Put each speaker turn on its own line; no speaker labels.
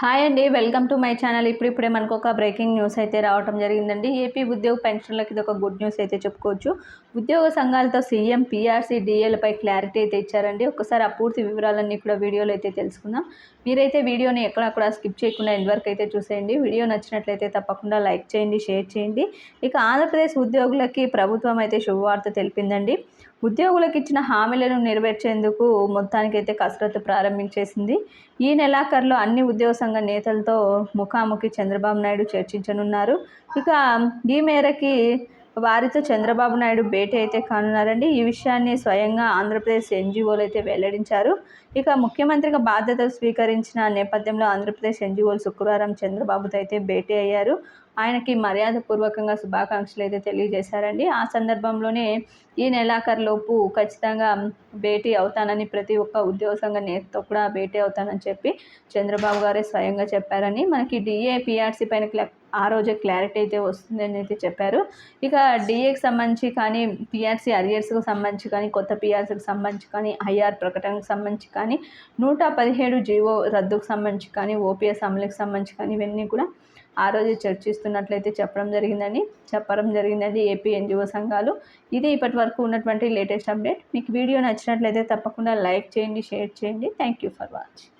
Hi అండి welcome to my channel. ఇప్పుడు ఇప్పుడే మనకు ఒక బ్రేకింగ్ న్యూస్ అయితే రావడం జరిగిందండి. ఏపీ ఉద్యోగ పెన్షన్లకి ఇది ఒక గుడ్ న్యూస్ అయితే చెప్పుకోవచ్చు. ఉద్యోగ సంఘాలతో సీఎం పీఆర్సీ డిఏలపై క్లారిటీ అయితే ఇచ్చారండి. ఒకసారి ఆ పూర్తి వివరాలన్నీ కూడా వీడియోలో అయితే తెలుసుకుందాం. మీరైతే వీడియోని ఎక్కడక్కడ స్కిప్ చేయకుండా ఇంతవరకు అయితే చూసేయండి. వీడియో నచ్చినట్లయితే తప్పకుండా లైక్ చేయండి షేర్ చేయండి. ఇక ఆంధ్రప్రదేశ్ ఉద్యోగులకి ప్రభుత్వం అయితే శుభవార్త తెలిపిందండి. ఉద్యోగులకు ఇచ్చిన హామీలను నెరవేర్చేందుకు మొత్తానికైతే కసరత్తు ప్రారంభించేసింది. ఈ నెలాఖరులో అన్ని ఉద్యోగ సంఘ నేతలతో ముఖాముఖి చంద్రబాబు నాయుడు చర్చించనున్నారు. ఇక ఈ మేరకి వారితో చంద్రబాబు నాయుడు భేటీ అయితే కానున్నారండి. ఈ విషయాన్ని స్వయంగా ఆంధ్రప్రదేశ్ ఎన్జిఓలు అయితే వెల్లడించారు. ఇక ముఖ్యమంత్రిగా బాధ్యతలు స్వీకరించిన నేపథ్యంలో ఆంధ్రప్రదేశ్ ఎన్జిఓలు శుక్రవారం చంద్రబాబుతో అయితే భేటీ అయ్యారు. ఆయనకి మర్యాదపూర్వకంగా శుభాకాంక్షలు అయితే తెలియజేశారండి. ఆ సందర్భంలోనే ఈ నెలాఖరులోపు ఖచ్చితంగా భేటీ అవుతానని ప్రతి ఒక్క ఉద్యోగ సంఘ నేతతో కూడా భేటీ అవుతానని చెప్పి చంద్రబాబు గారే స్వయంగా చెప్పారని మనకి డిఏ పిఆర్సీ పైన ఆ రోజే క్లారిటీ అయితే వస్తుందని అయితే చెప్పారు. ఇక డిఏకి సంబంధించి కానీ పిఆర్సీ అరియర్స్కి సంబంధించి కానీ కొత్త పిఆర్సీకి సంబంధించి కానీ ఐఆర్ ప్రకటనకు సంబంధించి కానీ నూట పదిహేడు జీవో రద్దుకు సంబంధించి కానీ ఓపీఎస్ అమలుకి సంబంధించి కానీ ఇవన్నీ కూడా ఆ రోజు చర్చిస్తున్నట్లయితే చెప్పడం జరిగిందని చెప్పడం జరిగిందండి ఏపీ ఎన్జిఓ సంఘాలు. ఇది ఇప్పటి వరకు ఉన్నటువంటి లేటెస్ట్ అప్డేట్. మీకు వీడియో నచ్చినట్లయితే తప్పకుండా లైక్ చేయండి షేర్ చేయండి. Thank you for watching